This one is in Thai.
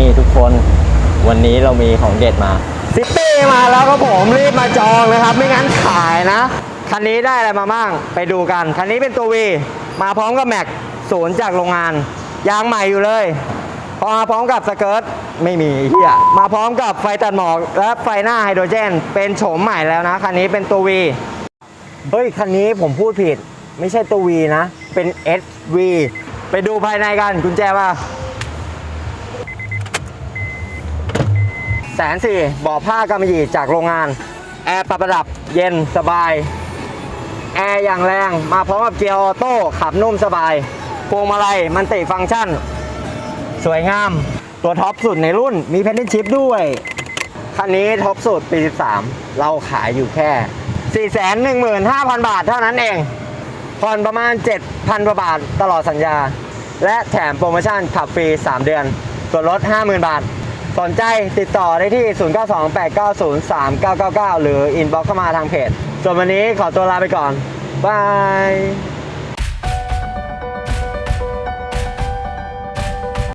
นี่ทุกคนวันนี้เรามีของเด็ดมาซิตี้มาแล้วครับผมรีบมาจองนะครับ ไม่งั้นขายนะคันนี้ได้อะไรมาบ้างไปดูกันคันนี้เป็นตัววีมาพร้อมกับแม็กศูนย์จากโรงงาน ยางใหม่อยู่เลยพอมาพร้อมกับสเกิร์ตไม่มีเฮียมาพร้อมกับไฟตัดหมอกและไฟหน้าไฮโดรเจน เป็นโฉมใหม่แล้วนะคันนี้เป็นตัววีเฮ้ยคันนี้ผมพูดผิด ไม่ใช่ตัววีนะ เป็น SV ไปดูภายในกันกุญแจว่า แสนสี่บ่อผ้ากำมะหยี่จากโรงงาน แอร์ปรับระดับเย็นสบาย แอร์อย่างแรงมาพร้อมกับเกียร์ออโต้ขับนุ่มสบายพวงมาลัยมันติฟังก์ชัน สวยงาม ตัวท็อปสุดในรุ่นมีเพนนิชิพด้วย คันนี้ท็อปสุดปี 13 เราขายอยู่แค่ 415,000 บาทเท่านั้นเองผ่อนประมาณ 7,000กว่าบาทตลอดสัญญา และแถมโปรโมชั่นขับฟรี 3 เดือน ส่วนลด 50,000 บาท สนใจติดต่อได้ที่ 0928903999 หรืออินบ็อกเข้ามาทางเพจ ส่วนวันนี้ขอตัวลาไปก่อนบาย